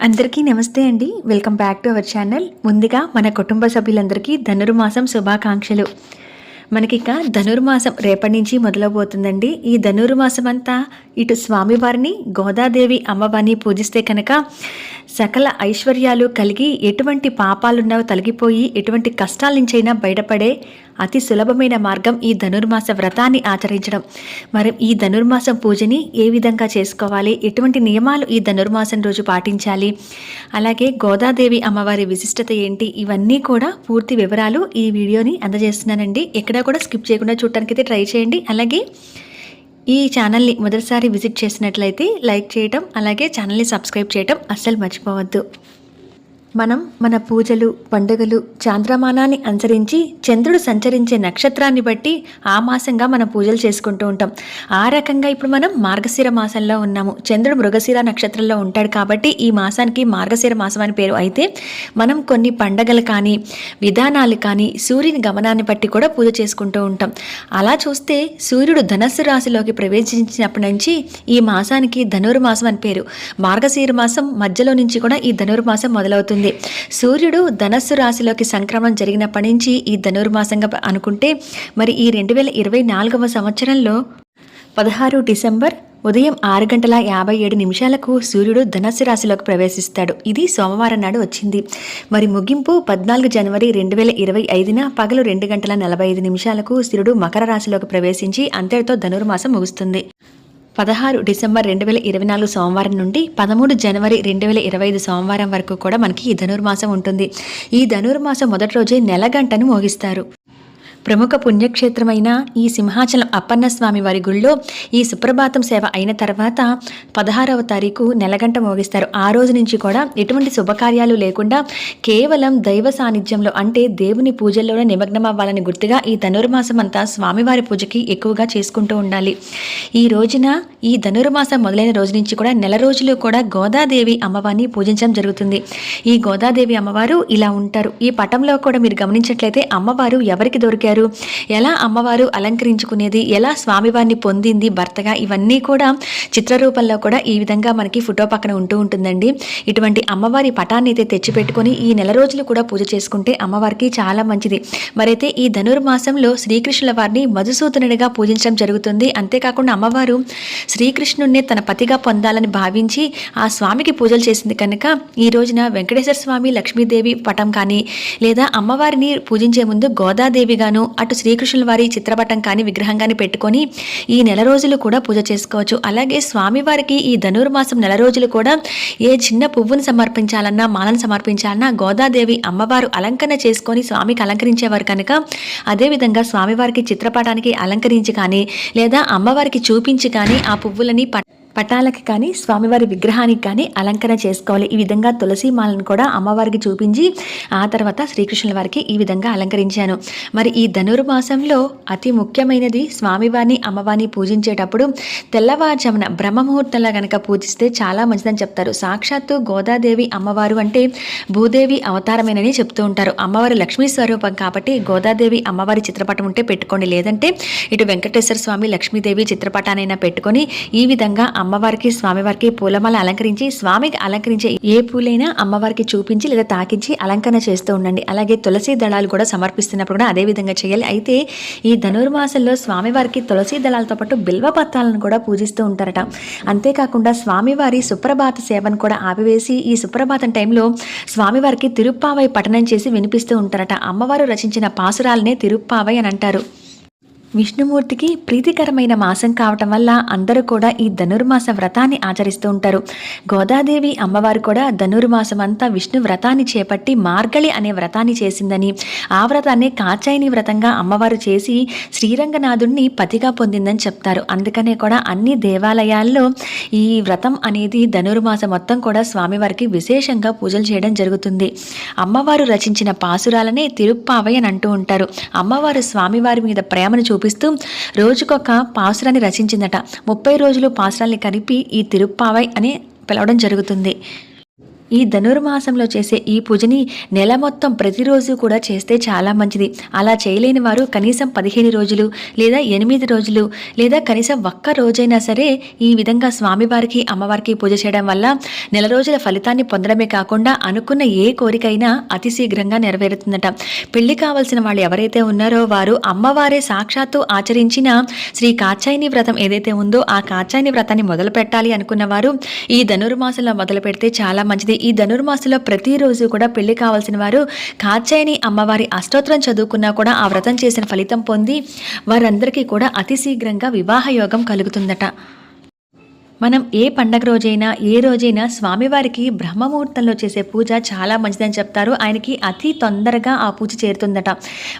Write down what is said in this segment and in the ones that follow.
అందరికీ నమస్తే అండి. Welcome back to our channel. ముందుగా మన కుటుంబ సభ్యులందరికీ ధనుర్మాసం శుభాకాంక్షలు. మనకిక ధనుర్మాసం రేపటి నుంచి మొదలవబోతుందండి. ఈ ధనుర్మాసం అంతా ఇటు స్వామివారిని గోదాదేవి అమ్మవారిని పూజిస్తే కనుక సకల ఐశ్వర్యాలు కలిగి ఎటువంటి పాపాలున్నా తొలగిపోయి ఎటువంటి కష్టాల నుంచైనా బయటపడే అతి సులభమైన మార్గం ఈ ధనుర్మాస వ్రతాన్ని ఆచరించడం. మరి ఈ ధనుర్మాసం పూజని ఏ విధంగా చేసుకోవాలి? ఎటువంటి నియమాలు ఈ ధనుర్మాసం రోజు పాటించాలి? అలాగే గోదాదేవి అమ్మవారి విశిష్టత ఏంటి? ఇవన్నీ కూడా పూర్తి వివరాలు ఈ వీడియోని అందజేస్తున్నానండి. ఎక్కడా కూడా స్కిప్ చేయకుండా చూడటానికి అయితే ట్రై చేయండి. అలాగే ఈ ఛానల్ని మొదటిసారి విజిట్ చేసినట్లయితే లైక్ చేయటం అలాగే ఛానల్ని సబ్స్క్రైబ్ చేయటం అస్సలు మర్చిపోవద్దు. మనం మన పూజలు పండుగలు చాంద్రమానాన్ని అనుసరించి చంద్రుడు సంచరించే నక్షత్రాన్ని బట్టి ఆ మాసంగా మనం పూజలు చేసుకుంటూ ఉంటాం. ఆ రకంగా ఇప్పుడు మనం మార్గశిర మాసంలో ఉన్నాము. చంద్రుడు మృగశిర నక్షత్రంలో ఉంటాడు కాబట్టి ఈ మాసానికి మార్గశిర మాసం అని పేరు. అయితే మనం కొన్ని పండగలు కానీ విధానాలు కానీ సూర్యుని గమనాన్ని బట్టి కూడా పూజ చేసుకుంటూ ఉంటాం. అలా చూస్తే సూర్యుడు ధనస్సు రాశిలోకి ప్రవేశించినప్పటి నుంచి ఈ మాసానికి ధనుర్మాసం అని పేరు. మార్గశిర మాసం మధ్యలో నుంచి కూడా ఈ ధనుర్మాసం మొదలవుతుంది. సూర్యుడు ధనస్సు రాశిలోకి సంక్రమణం జరిగినప్పటి నుంచి ఈ ధనుర్మాసంగా అనుకుంటే మరి ఈ రెండు వేల ఇరవై నాలుగవ సంవత్సరంలో పదహారు డిసెంబర్ ఉదయం ఆరు గంటల యాభై ఏడు నిమిషాలకు సూర్యుడు ధనస్సు రాశిలోకి ప్రవేశిస్తాడు. ఇది సోమవారం నాడు వచ్చింది. మరి ముగింపు పద్నాలుగు జనవరి రెండు వేల ఇరవై ఐదున పగలు రెండు గంటల నలభై ఐదు నిమిషాలకు సూర్యుడు మకర రాశిలోకి ప్రవేశించి అంతటితో ధనుర్మాసం ముగుస్తుంది. పదహారు డిసెంబర్ రెండు వేల ఇరవై నాలుగు సోమవారం నుండి పదమూడు జనవరి రెండు వేల ఇరవై ఐదు సోమవారం వరకు కూడా మనకి ఈ ధనుర్మాసం ఉంటుంది. ఈ ధనుర్మాసం మొదటి రోజే నెల గంటను మోగిస్తారు. ప్రముఖ పుణ్యక్షేత్రమైన ఈ సింహాచలం అప్పన్న స్వామి వారి గుళ్ళో ఈ సుప్రభాతం సేవ అయిన తర్వాత పదహారవ తారీఖు నెలగంట మోగిస్తారు. ఆ రోజు నుంచి కూడా ఎటువంటి శుభకార్యాలు లేకుండా కేవలం దైవ సాన్నిధ్యంలో అంటే దేవుని పూజల్లోనే నిమగ్నం అవ్వాలని గుర్తుగా ఈ ధనుర్మాసం అంతా స్వామివారి పూజకి ఎక్కువగా చేసుకుంటూ ఉండాలి. ఈ రోజున ఈ ధనుర్మాసం మొదలైన రోజు నుంచి కూడా నెల రోజులు కూడా గోదాదేవి అమ్మవారిని పూజించడం జరుగుతుంది. ఈ గోదాదేవి అమ్మవారు ఇలా ఉంటారు. ఈ పటంలో కూడా మీరు గమనించినట్లయితే అమ్మవారు ఎవరికి దొరికారు? ఎలా అమ్మవారు అలంకరించుకునేది? ఎలా స్వామివారిని పొందింది? భర్తగా ఇవన్నీ కూడా చిత్రరూపంలో కూడా ఈ విధంగా మనకి ఫోటో పక్కన ఉంటూ ఉంటుందండి. ఇటువంటి అమ్మవారి పటాన్ని అయితే తెచ్చిపెట్టుకొని ఈ నెల రోజులు కూడా పూజ చేసుకుంటే అమ్మవారికి చాలా మంచిది. మరైతే ఈ ధనుర్మాసంలో శ్రీకృష్ణుల వారిని మధుసూదనుడిగా పూజించడం జరుగుతుంది. అంతేకాకుండా అమ్మవారు శ్రీకృష్ణుడిని తన పతిగా పొందాలని భావించి ఆ స్వామికి పూజలు చేసింది కనుక ఈ రోజున వెంకటేశ్వర స్వామి లక్ష్మీదేవి పటం కానీ లేదా అమ్మవారిని పూజించే ముందు గోదాదేవిగాను అటు శ్రీకృష్ణుల వారి చిత్రపటం కానీ విగ్రహం కానీ పెట్టుకొని ఈ నెల రోజులు కూడా పూజ చేసుకోవచ్చు. అలాగే స్వామివారికి ఈ ధనుర్మాసం నెల రోజులు కూడా ఏ చిన్న పువ్వును సమర్పించాలన్నా మాలను సమర్పించాలన్నా గోదాదేవి అమ్మవారు అలంకరణ చేసుకొని స్వామికి అలంకరించేవారు కనుక అదేవిధంగా స్వామివారికి చిత్రపటానికి అలంకరించి కానీ లేదా అమ్మవారికి చూపించి కానీ ఆ పువ్వులని పటాలకి కానీ స్వామివారి విగ్రహానికి కానీ అలంకరణ చేసుకోవాలి. ఈ విధంగా తులసి మాలను కూడా అమ్మవారికి చూపించి ఆ తర్వాత శ్రీకృష్ణుల వారికి ఈ విధంగా అలంకరించాను. మరి ఈ ధనుర్మాసంలో అతి ముఖ్యమైనది స్వామివారిని అమ్మవారిని పూజించేటప్పుడు తెల్లవారుజామున బ్రహ్మముహూర్తంలో కనుక పూజిస్తే చాలా మంచిదని చెప్తారు. సాక్షాత్తు గోదాదేవి అమ్మవారు అంటే భూదేవి అవతారమేనని చెప్తూ ఉంటారు. అమ్మవారి లక్ష్మీ స్వరూపం కాబట్టి గోదాదేవి అమ్మవారి చిత్రపటం ఉంటే పెట్టుకోండి. లేదంటే ఇటు వెంకటేశ్వర స్వామి లక్ష్మీదేవి చిత్రపటానైనా పెట్టుకొని ఈ విధంగా అమ్మవారికి స్వామివారికి పూలమాల అలంకరించి స్వామికి అలంకరించే ఏ పూలైనా అమ్మవారికి చూపించి లేదా తాకించి అలంకరణ చేస్తూ ఉండండి. అలాగే తులసి దళాలు కూడా సమర్పిస్తున్నప్పుడు కూడా అదే విధంగా చేయాలి. అయితే ఈ ధనుర్మాసంలో స్వామివారికి తులసి దళాలతో పాటు బిల్వ పత్రాలను కూడా పూజిస్తూ ఉంటారట. అంతేకాకుండా స్వామివారి సుప్రభాత సేవను కూడా ఆపివేసి ఈ సుప్రభాతం టైంలో స్వామివారికి తిరుప్పావై పఠనం చేసి వినిపిస్తూ ఉంటారట. అమ్మవారు రచించిన పాసురాలనే తిరుప్పావై అని అంటారు. విష్ణుమూర్తికి ప్రీతికరమైన మాసం కావటం వల్ల అందరూ కూడా ఈ ధనుర్మాస వ్రతాన్ని ఆచరిస్తూ ఉంటారు. గోదాదేవి అమ్మవారు కూడా ధనుర్మాసం అంతా విష్ణు వ్రతాన్ని చేపట్టి మార్గళి అనే వ్రతాన్ని చేసిందని ఆ వ్రతాన్ని కాచాయిని వ్రతంగా అమ్మవారు చేసి శ్రీరంగనాథుణ్ణి పతిగా పొందిందని చెప్తారు. అందుకనే కూడా అన్ని దేవాలయాల్లో ఈ వ్రతం అనేది ధనుర్మాసం మొత్తం కూడా స్వామివారికి విశేషంగా పూజలు చేయడం జరుగుతుంది. అమ్మవారు రచించిన పాసురాలనే తిరుప్పావై అని అంటూ ఉంటారు. అమ్మవారు స్వామివారి మీద ప్రేమను చూపిస్తూ రోజుకొక పాసురాన్ని రచించిందట. ముప్పై రోజులు పాసురాల్ని కలిపి ఈ తిరుప్పావై అని పిలవడం జరుగుతుంది. ఈ ధనుర్మాసంలో చేసే ఈ పూజని నెల మొత్తం ప్రతిరోజు కూడా చేస్తే చాలా మంచిది. అలా చేయలేని వారు కనీసం పదిహేను రోజులు లేదా ఎనిమిది రోజులు లేదా కనీసం ఒక్క రోజైనా సరే ఈ విధంగా స్వామివారికి అమ్మవారికి పూజ చేయడం వల్ల నెల రోజుల ఫలితాన్ని పొందడమే కాకుండా అనుకున్న ఏ కోరికైనా అతి శీఘ్రంగా నెరవేరుతుందట. పెళ్ళి కావాల్సిన వాళ్ళు ఎవరైతే ఉన్నారో వారు అమ్మవారే సాక్షాత్తు ఆచరించిన శ్రీ కాచాయిని వ్రతం ఏదైతే ఉందో ఆ కాచాయిని వ్రతాన్ని మొదలు పెట్టాలి అనుకున్న వారు ఈ ధనుర్మాసంలో మొదలు పెడితే చాలా మంచిది. ఈ ధనుర్మాసలో ప్రతిరోజు కూడా పెళ్ళి కావాల్సిన వారు కాచాయని అమ్మవారి అష్టోత్తరం చదువుకున్నా కూడా ఆ వ్రతం చేసిన ఫలితం పొంది వారందరికీ కూడా అతి శీఘ్రంగా వివాహ యోగం కలుగుతుందట. మనం ఏ పండగ రోజైనా ఏ రోజైనా స్వామివారికి బ్రహ్మముహూర్తంలో చేసే పూజ చాలా మంచిదని చెప్తారు. ఆయనకి అతి తొందరగా ఆ పూజ చేరుతుందట.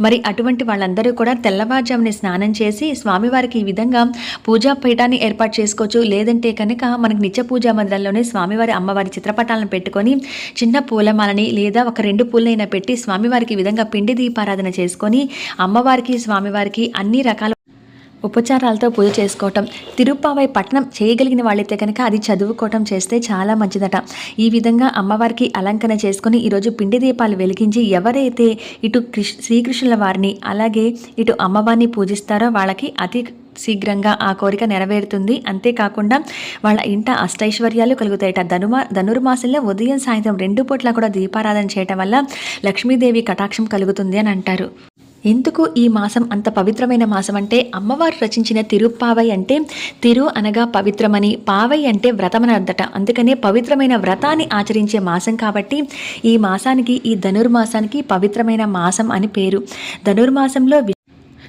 మరి అటువంటి వాళ్ళందరూ కూడా తెల్లవారుజాముని స్నానం చేసి స్వామివారికి ఈ విధంగా పూజా పీఠాన్ని ఏర్పాటు చేసుకోవచ్చు. లేదంటే కనుక మనకి నిత్య పూజా మందిరంలోనే స్వామివారి అమ్మవారి చిత్రపటాలను పెట్టుకొని చిన్న పూలమాలని లేదా ఒక రెండు పూలైనా పెట్టి స్వామివారికి ఈ విధంగా పిండి దీపారాధన చేసుకొని అమ్మవారికి స్వామివారికి అన్ని రకాల ఉపచారాలతో పూజ చేసుకోవటం. తిరుప్పావై పట్టణం చేయగలిగిన వాళ్ళైతే కనుక అది చదువుకోవటం చేస్తే చాలా మంచిదట. ఈ విధంగా అమ్మవారికి అలంకరణ చేసుకుని ఈరోజు పిండి దీపాలు వెలిగించి ఎవరైతే ఇటు కృష్ శ్రీకృష్ణుల వారిని అలాగే ఇటు అమ్మవారిని పూజిస్తారో వాళ్ళకి అతి శీఘ్రంగా ఆ కోరిక నెరవేరుతుంది. అంతేకాకుండా వాళ్ళ ఇంట అష్టైశ్వర్యాలు కలుగుతాయట. ధనుమా ధనుర్మాసంలో ఉదయం సాయంత్రం రెండు పూట్ల కూడా దీపారాధన చేయటం వల్ల లక్ష్మీదేవి కటాక్షం కలుగుతుంది అని అంటారు. ఎందుకు ఈ మాసం అంత పవిత్రమైన మాసం అంటే అమ్మవారు రచించిన తిరుప్పావై అంటే తిరు అనగా పవిత్రమని పావై అంటే వ్రతమని అర్థట. అందుకనే పవిత్రమైన వ్రతాన్ని ఆచరించే మాసం కాబట్టి ఈ మాసానికి ఈ ధనుర్మాసానికి పవిత్రమైన మాసం అని పేరు. ధనుర్మాసంలో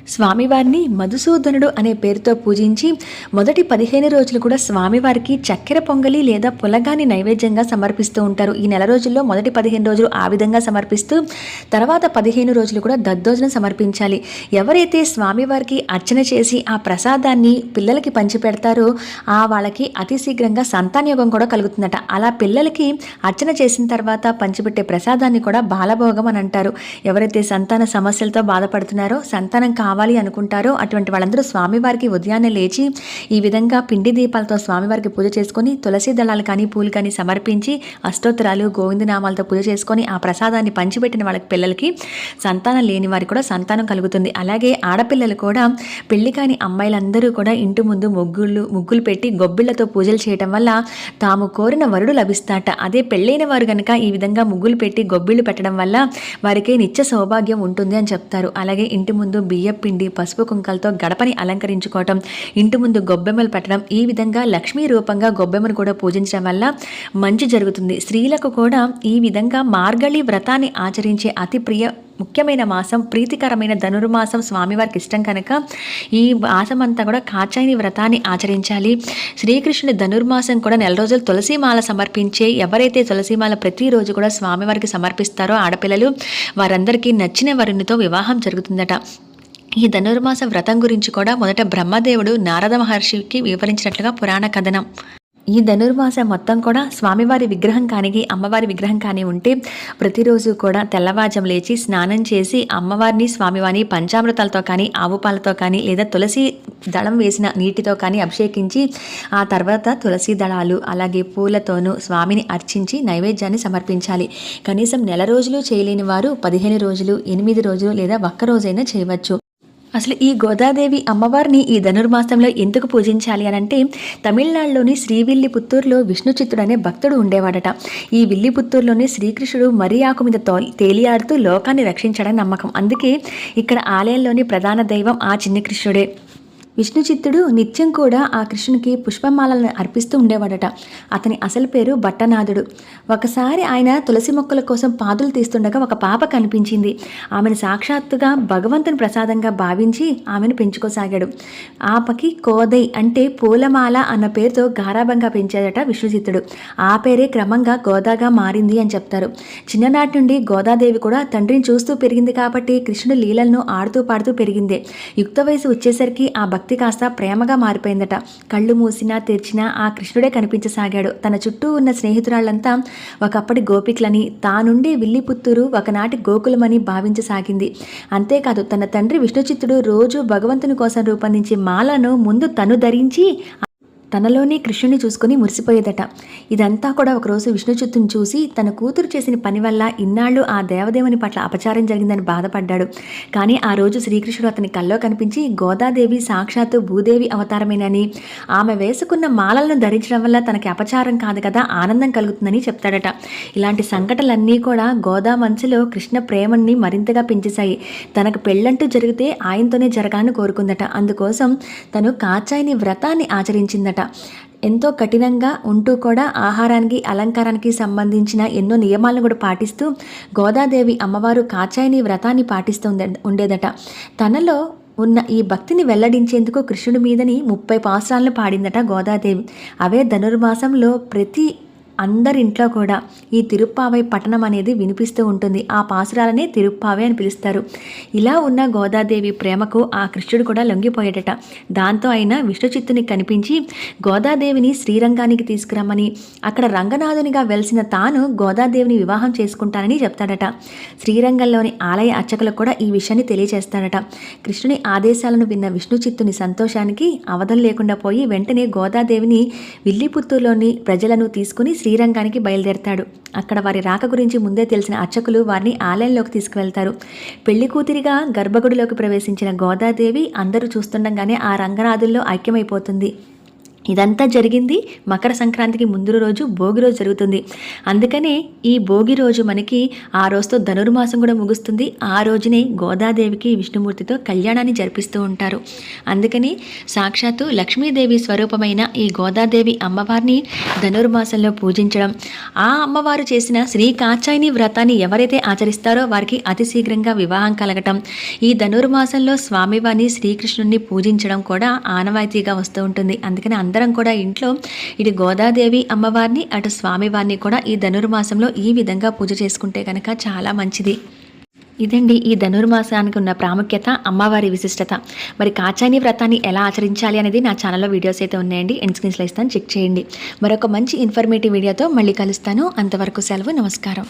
స్వామివారిని మధుసూదనుడు అనే పేరుతో పూజించి మొదటి పదిహేను రోజులు కూడా స్వామివారికి చక్కెర పొంగలి లేదా పులగాని నైవేద్యంగా సమర్పిస్తూ ఉంటారు. ఈ నెల రోజుల్లో మొదటి పదిహేను రోజులు ఆ విధంగా సమర్పిస్తూ తర్వాత పదిహేను రోజులు కూడా దద్దోజనం సమర్పించాలి. ఎవరైతే స్వామివారికి అర్చన చేసి ఆ ప్రసాదాన్ని పిల్లలకి పంచిపెడతారో ఆ వాళ్ళకి అతి శీఘ్రంగా సంతానయోగం కూడా కలుగుతుందట. అలా పిల్లలకి అర్చన చేసిన తర్వాత పంచిపెట్టే ప్రసాదాన్ని కూడా బాలభోగం అని అంటారు. ఎవరైతే సంతాన సమస్యలతో బాధపడుతున్నారో సంతానం కావాలి అనుకుంటారో అటువంటి వాళ్ళందరూ స్వామివారికి ఉదయాన్నే లేచి ఈ విధంగా పిండి దీపాలతో స్వామివారికి పూజ చేసుకొని తులసి దళాలు కానీ పూలు కానీ సమర్పించి అష్టోత్తరాలు గోవిందనామాలతో పూజ చేసుకొని ఆ ప్రసాదాన్ని పంచిపెట్టిన వాళ్ళకి పిల్లలకి సంతానం లేని వారికి కూడా సంతానం కలుగుతుంది. అలాగే ఆడపిల్లలు కూడా పెళ్ళి కాని అమ్మాయిలందరూ కూడా ఇంటి ముందు ముగ్గులు ముగ్గులు పెట్టి గొబ్బిళ్ళతో పూజలు చేయటం వల్ల తాము కోరిన వరుడు లభిస్తాట. అదే పెళ్ళైన వారు కనుక ఈ విధంగా ముగ్గులు పెట్టి గొబ్బిళ్ళు పెట్టడం వల్ల వారికి నిత్య సౌభాగ్యం ఉంటుంది అని చెప్తారు. అలాగే ఇంటి ముందు బియ్యం పిండి పసుపు కుంకాలతో గడపని అలంకరించుకోవటం ఇంటి ముందు గొబ్బెమ్మలు పెట్టడం ఈ విధంగా లక్ష్మీ రూపంగా గొబ్బెమ్మను కూడా పూజించడం వల్ల మంచి జరుగుతుంది. స్త్రీలకు కూడా ఈ విధంగా మార్గళి వ్రతాన్ని ఆచరించే అతి ప్రియ ముఖ్యమైన మాసం ప్రీతికరమైన ధనుర్మాసం స్వామివారికి ఇష్టం కనుక ఈ మాసం అంతా కూడా కాచాయిని వ్రతాన్ని ఆచరించాలి. శ్రీకృష్ణుని ధనుర్మాసం కూడా నెల రోజులు తులసిమాల సమర్పించే ఎవరైతే తులసిమాల ప్రతిరోజు కూడా స్వామివారికి సమర్పిస్తారో ఆడపిల్లలు వారందరికీ నచ్చిన వరునితో వివాహం జరుగుతుందట. ఈ ధనుర్మాస వ్రతం గురించి కూడా మొదట బ్రహ్మదేవుడు నారద మహర్షికి వివరించినట్లుగా పురాణ కథనం. ఈ ధనుర్మాసం మొత్తం కూడా స్వామివారి విగ్రహం కానిగి అమ్మవారి విగ్రహం కానీ ఉంటే ప్రతిరోజు కూడా తెల్లవాజం లేచి స్నానం చేసి అమ్మవారిని స్వామివారిని పంచామృతాలతో కానీ ఆవు పాలతో కానీ లేదా తులసి దళం వేసిన నీటితో కానీ అభిషేకించి ఆ తర్వాత తులసి దళాలు అలాగే పూలతోనూ స్వామిని అర్చించి నైవేద్యాన్ని సమర్పించాలి. కనీసం నెల రోజులు చేయలేని వారు పదిహేను రోజులు ఎనిమిది రోజులు లేదా ఒక్క రోజైనా చేయవచ్చు. అసలు ఈ గోదాదేవి అమ్మవారిని ఈ ధనుర్మాసంలో ఎందుకు పూజించాలి అని అంటే తమిళనాడులోని శ్రీవిల్లిపుత్తూరులో విష్ణు చిత్తుడు అనే భక్తుడు ఉండేవాడట. ఈ విల్లిపుత్తూరులోని శ్రీకృష్ణుడు మరి ఆకు మీద తో తేలియాడుతూ లోకాన్ని రక్షించడని నమ్మకం. అందుకే ఇక్కడ ఆలయంలోని ప్రధాన దైవం ఆ చిన్ని కృష్ణుడే. విష్ణు చిత్తుడు నిత్యం కూడా ఆ కృష్ణునికి పుష్పమాలను అర్పిస్తూ ఉండేవాడట. అతని అసలు పేరు భట్టనాథుడు. ఒకసారి ఆయన తులసి మొక్కల కోసం పాదులు తీస్తుండగా ఒక పాప కనిపించింది. ఆమెను సాక్షాత్తుగా భగవంతుని ప్రసాదంగా భావించి ఆమెను పెంచుకోసాగాడు. ఆపకి కోదై అంటే పూలమాల అన్న పేరుతో గారాభంగా పెంచాడట విష్ణుచిత్తుడు. ఆ పేరే క్రమంగా గోదాగా మారింది అని చెప్తారు. చిన్ననాటి నుండి గోదాదేవి కూడా తండ్రిని చూస్తూ పెరిగింది కాబట్టి కృష్ణుడి లీలలను ఆడుతూ పాడుతూ పెరిగింది. యుక్త వయసు వచ్చేసరికి ఆ భక్తి కాస్త ప్రేమగా మారిపోయిందట. కళ్ళు మూసినా తెరిచినా ఆ కృష్ణుడే కనిపించసాగాడు. తన చుట్టూ ఉన్న స్నేహితురాళ్ళంతా ఒకప్పటి గోపికలని తానుండి విల్లిపుత్తూరు ఒకనాటి గోకులమని భావించసాగింది. అంతేకాదు తన తండ్రి విష్ణుచిత్తుడు రోజు భగవంతుని కోసం రూపొందించే మాలను ముందు తను ధరించి తనలోనే కృష్ణుని చూసుకుని మురిసిపోయేదట. ఇదంతా కూడా ఒకరోజు విష్ణు చిత్తుని చూసి తన కూతురు చేసిన పని వల్ల ఇన్నాళ్ళు ఆ దేవదేవుని పట్ల అపచారం జరిగిందని బాధపడ్డాడు. కానీ ఆ రోజు శ్రీకృష్ణుడు అతని కల్లో కనిపించి గోదాదేవి సాక్షాత్తు భూదేవి అవతారమేనని. ఆమె వేసుకున్న మాలలను ధరించడం వల్ల తనకి అపచారం కాదు కదా ఆనందం కలుగుతుందని చెప్తాడట. ఇలాంటి సంఘటనలన్నీ కూడా గోదా మనసులో కృష్ణ ప్రేమని మరింతగా పెంచేశాయి. తనకు పెళ్ళంటూ జరిగితే ఆయనతోనే జరగాలని కోరుకుందట. అందుకోసం తను కాచాయిని వ్రతాన్ని ఆచరించిందట. ఎంతో కఠినంగా ఉంటూ కూడా ఆహారానికి అలంకారానికి సంబంధించిన ఎన్నో నియమాలను కూడా పాటిస్తూ గోదాదేవి అమ్మవారు కాచాయని వ్రతాన్ని పాటిస్తూ ఉండే- ఉండేదట. తనలో ఉన్న ఈ భక్తిని వెల్లడించేందుకు కృష్ణుడి మీదని ముప్పై పాసురాలను పాడిందట గోదాదేవి. అవే ధనుర్మాసంలో ప్రతి అందరింట్లో కూడా ఈ తిరుప్పావై పట్టణం అనేది వినిపిస్తూ ఉంటుంది. ఆ పాసురాలనే తిరుప్పావై అని పిలుస్తారు. ఇలా ఉన్న గోదాదేవి ప్రేమకు ఆ కృష్ణుడు కూడా లొంగిపోయాడట దాంతో ఆయన విష్ణుచిత్తుని కనిపించి గోదాదేవిని శ్రీరంగానికి తీసుకురమ్మని. అక్కడ రంగనాథునిగా వెలిసిన తాను గోదాదేవిని వివాహం చేసుకుంటానని చెప్తాడట. శ్రీరంగంలోని ఆలయ అర్చకులకు కూడా ఈ విషయాన్ని తెలియజేస్తాడట కృష్ణుని ఆదేశాలను విన్న విష్ణుచిత్తుని సంతోషానికి అవధం లేకుండా పోయి వెంటనే గోదాదేవిని విల్లిపుత్తూరులోని ప్రజలను తీసుకుని శ్రీ శ్రీరంగానికి బయలుదేరతాడు. అక్కడ వారి రాక గురించి ముందే తెలిసిన అర్చకులు వారిని ఆలయంలోకి తీసుకువెళ్తారు. పెళ్ళి కూతురిగా గర్భగుడిలోకి ప్రవేశించిన గోదాదేవి అందరూ చూస్తుండగానే ఆ రంగనాథుల్లో ఐక్యమైపోతుంది. ఇదంతా జరిగింది మకర సంక్రాంతికి ముందు రోజు భోగి రోజు జరుగుతుంది. అందుకనే ఈ భోగి రోజు మనకి ఆ రోజుతో ధనుర్మాసం కూడా ముగుస్తుంది. ఆ రోజునే గోదాదేవికి విష్ణుమూర్తితో కళ్యాణాన్ని జరిపిస్తూ ఉంటారు. అందుకని సాక్షాత్తు లక్ష్మీదేవి స్వరూపమైన ఈ గోదాదేవి అమ్మవారిని ధనుర్మాసంలో పూజించడం. ఆ అమ్మవారు చేసిన శ్రీ కాచాయిని వ్రతాన్ని ఎవరైతే ఆచరిస్తారో వారికి అతి శీఘ్రంగా వివాహం కలగటం. ఈ ధనుర్మాసంలో స్వామివారిని శ్రీకృష్ణుడిని పూజించడం కూడా ఆనవాయితీగా వస్తూ ఉంటుంది. అందుకని అందరం కూడా ఇంట్లో ఇటు గోదాదేవి అమ్మవారిని అటు స్వామివారిని కూడా ఈ ధనుర్మాసంలో ఈ విధంగా పూజ చేసుకుంటే కనుక చాలా మంచిది. ఇదండి ఈ ధనుర్మాసానికి ఉన్న ప్రాముఖ్యత అమ్మవారి విశిష్టత. మరి కాచాని వ్రతాన్ని ఎలా ఆచరించాలి అనేది నా ఛానల్లో వీడియోస్ అయితే ఉన్నాయండి. ఎండ్ స్క్రీన్స్లో ఇస్తాను. చెక్ చేయండి. మరొక మంచి ఇన్ఫర్మేటివ్ వీడియోతో మళ్ళీ కలుస్తాను. అంతవరకు సెలవు. నమస్కారం.